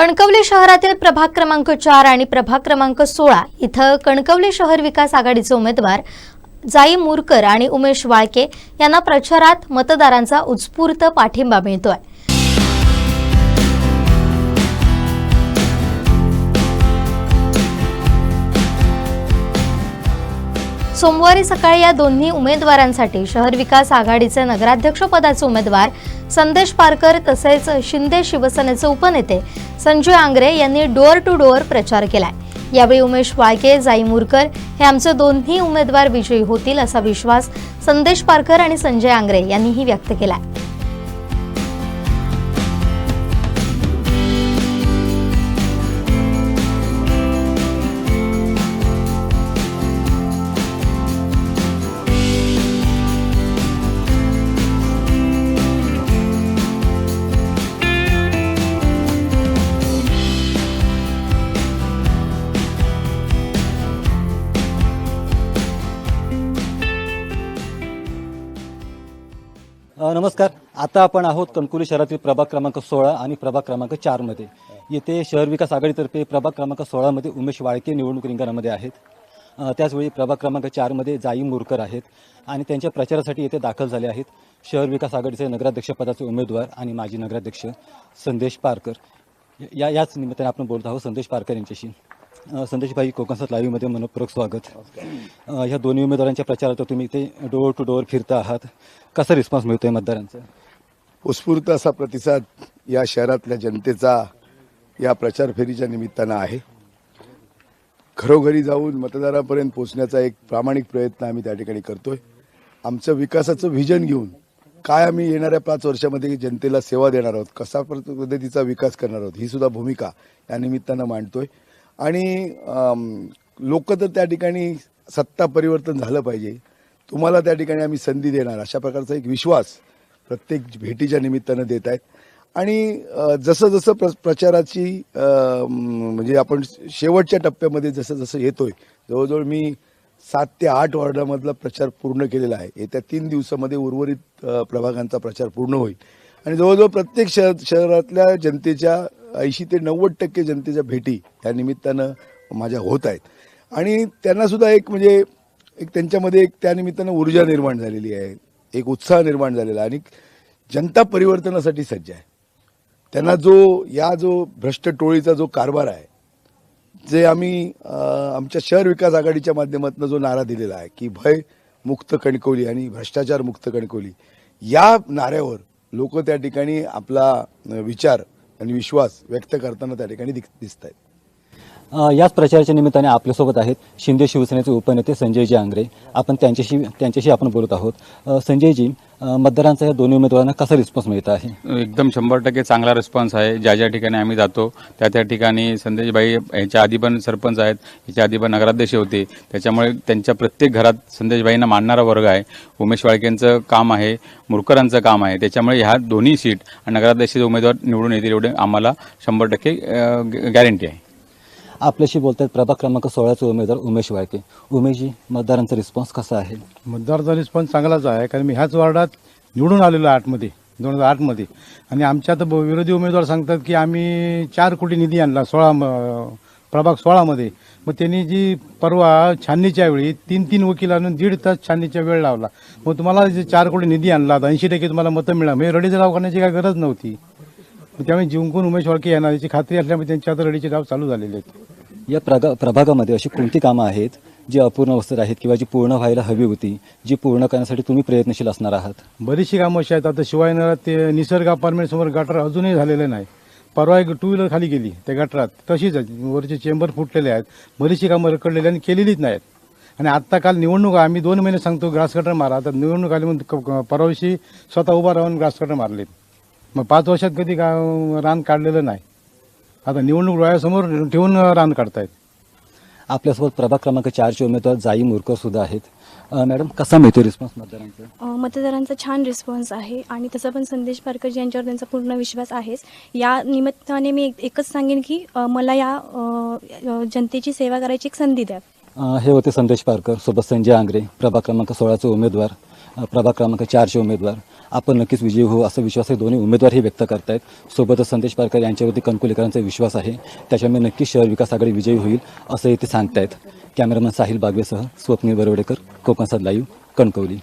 कणकवली शहरातील प्रभाग क्रमांक चार आणि प्रभाग क्रमांक सोळा इथं कणकवली शहर विकास आघाडीचे उमेदवार जाई मुरकर आणि उमेश वाळके यांना प्रचारात मतदारांचा उत्स्फूर्त पाठिंबा मिळतोय. सोमवारी सकाळी या दोन्ही उमेदवारांसाठी शहर विकास आघाडीचे नगराध्यक्षपदाचे उमेदवार संदेश पारकर तसेच शिंदे शिवसेनेचे उपनेते संजय आंग्रे यांनी डोअर टू डोअर प्रचार केलाय. यावेळी उमेश वाळके जाई मुरकर हे आमचे दोन्ही उमेदवार विजयी होतील असा विश्वास संदेश पारकर आणि संजय आंग्रे यांनीही व्यक्त केलाय. नमस्कार. आता आपण आहोत कणकुली शहरातील प्रभाग क्रमांक सोळा आणि प्रभाग क्रमांक चारमध्ये येथे शहर विकास आघाडीतर्फे प्रभाग क्रमांक सोळामध्ये उमेश वाळके निवडणूक रिंगणामध्ये आहेत. त्याचवेळी प्रभाग क्रमांक चारमध्ये जाई मुरकर आहेत आणि त्यांच्या प्रचारासाठी येथे दाखल झाले आहेत. शहर विकास आघाडीचे नगराध्यक्षपदाचे उमेदवार आणि माजी नगराध्यक्ष संदेश पारकर. या याच निमित्ताने आपण बोलत आहोत संदेश पारकर यांच्याशी. संदेश भाई कोकणसात लाईव्हमध्ये मनपूर्वक स्वागत. ह्या दोन्ही उमेदवारांच्या प्रचारात तुम्ही इथे डोअर टू डोअर फिरता आहात. कसा रिस्पॉन्स मिळतो आहे मतदारांचा? उत्स्फूर्त असा प्रतिसाद या शहरातल्या जनतेचा या प्रचार फेरीच्या निमित्तानं आहे. घरोघरी जाऊन मतदारापर्यंत पोहोचण्याचा एक प्रामाणिक प्रयत्न आम्ही त्या ठिकाणी करतोय. आमचं विकासाचं व्हिजन घेऊन काय आम्ही येणाऱ्या पाच वर्षामध्ये जनतेला सेवा देणार आहोत कसा पद्धतीचा विकास करणार आहोत ही सुद्धा भूमिका या निमित्तानं मांडतोय. आणि लोक तर त्या ठिकाणी सत्ता परिवर्तन झालं पाहिजे. तुम्हाला त्या ठिकाणी आम्ही संधी देणार. अशा प्रकारचा एक विश्वास प्रत्येक भेटीच्या निमित्तानं देत आहेत. आणि जसं जसं प्र प्रचाराची म्हणजे आपण शेवटच्या टप्प्यामध्ये जसं जसं येतोय जवळजवळ मी सात ते आठ वॉर्डामधला प्रचार पूर्ण केलेला आहे. येत्या तीन दिवसामध्ये उर्वरित प्रभागांचा प्रचार पूर्ण होईल. आणि जवळजवळ प्रत्येक शहर शहरातल्या जनतेच्या ऐंशी ते नव्वद टक्के जनतेच्या भेटी या निमित्तानं माझ्या होत आहेत. आणि त्यांनासुद्धा एक म्हणजे एक त्यांच्यामध्ये एक त्यानिमित्तानं ऊर्जा निर्माण झालेली आहे एक उत्साह निर्माण झालेला आहे आणि जनता परिवर्तनासाठी सज्ज आहे. त्यांना जो या जो भ्रष्ट टोळीचा जो कारभार आहे जे आम्ही आमच्या शहर विकास आघाडीच्या माध्यमातून जो नारा दिलेला आहे की भय मुक्त कणकवली आणि भ्रष्टाचार मुक्त कणकवली या नाऱ्यावर लोक त्या ठिकाणी आपला विचार आणि विश्वास व्यक्त करताना त्या ठिकाणी दिसत आहेत याच प्रचाराच्या निमित्ताने आपल्यासोबत आहेत शिंदे शिवसेनेचे उपनेते संजयजी आंग्रे आपण त्यांच्याशी त्यांच्याशी आपण बोलत आहोत. संजयजी मतदारांचा या दोन्ही उमेदवारांना कसा रिस्पॉन्स मिळत आहे? एकदम शंभर टक्के चांगला रिस्पॉन्स आहे. ज्या ज्या ठिकाणी आम्ही जातो त्या त्या ठिकाणी संदेशभाई ह्याच्या आधी पण सरपंच आहेत ह्याच्या आधी पण नगराध्यक्ष होते. त्याच्यामुळे त्यांच्या प्रत्येक घरात संदेशभाईंना मानणारा वर्ग आहे. उमेश वाळकेंचं काम आहे मुरकरांचं काम आहे. त्याच्यामुळे ह्या दोन्ही सीट आणि नगराध्यक्षाचे उमेदवार निवडून येतील एवढे आम्हाला शंभर टक्के गॅरंटी आहे. आपल्याशी बोलतात प्रभाग क्रमांक सोळाचे उमेदवार उमेश वाळके. उमेशजी मतदारांचा रिस्पॉन्स कसा आहे? मतदारचा रिस्पॉन्स चांगलाच आहे कारण मी ह्याच वार्डात निवडून आलेलो आहे आठमध्ये दोन हजार आठमध्ये आणि आमच्या तर ब- विरोधी उमेदवार सांगतात की आम्ही चार कोटी निधी आणला सोळा म- प्रभाग सोळामध्ये मग त्यांनी जी परवा छाननीच्या वेळी तीन तीन वकील आणून दीड तास छाननीचा वेळ लावला. मग तुम्हाला जे चार कोटी निधी आणला ऐंशी टक्के तुम्हाला मतं मिळा म्हणजे रडीचे डाव करण्याची काही गरज नव्हती. त्यामुळे जिंकून उमेश वाळके येणार याची खात्री असल्यामुळे त्यांच्या आता रडीचे डाव चालू झालेले आहेत. या प्रगा प्रभागामध्ये अशी कोणती कामं आहेत जी अपूर्ण अवस्थेत आहेत किंवा जी पूर्ण व्हायला हवी होती जी पूर्ण करण्यासाठी तुम्ही प्रयत्नशील असणार आहात? बरीचशी कामं अशी आहेत. आता शिवाय ते निसर्ग अपार्टमेंटसमोर गटर अजूनही झालेलं नाही. परवा एक टू व्हीलर खाली गेली त्या गटरात. तशीच आहे. वरचे चेंबर फुटलेले आहेत. बरीचशी कामं रखडलेली आणि केलेलीच नाहीत. आणि आत्ता काल निवडणूक आम्ही दोन महिने सांगतो ग्रास कटर मारा. आता निवडणूक आली म्हणून क- परवा दिवशी स्वतः उभा राहून ग्रास कटर मारलेत. मग पाच वर्षात कधी का रान काढलेलं नाही. आता निवडणूक डोळ्यासमोर ठेवून रान काढतायत. आपल्यासोबत प्रभाग क्रमांक चारचे उमेदवार जाई मुरकर सुद्धा आहेत. अ, मॅडम कसा मिळतो रिस्पॉन्स मतदारांचा? अ, मतदारांचा छान रिस्पॉन्स आहे आणि तसा पण संदेश पारकर यांच्यावर त्यांचा पूर्ण विश्वास आहेच. या निमित्ताने मी एक- एकच सांगेन की अ, मला या अ, अ, जनतेची सेवा करायची एक संधी द्या. अ, हे होते संदेश पारकर सोबत संजय आंग्रे प्रभाग क्रमांक सोळाचे उमेदवार. प्रभाग क्रमांक चारचे उमेदवार. आपण नक्कीच विजयी होऊ असा विश्वास हे दोन्ही उमेदवारही व्यक्त करतायत. सोबतच संदेश पारकर यांच्यावरती कणकुलीकरांचा विश्वास आहे. त्याच्यामुळे नक्कीच शहर विकास आघाडी विजयी होईल असंही ते सांगतायत. कॅमेरामन साहिल बागवेसह स्वप्नील बरवडेकर कोकणसाद लाईव्ह कणकवली.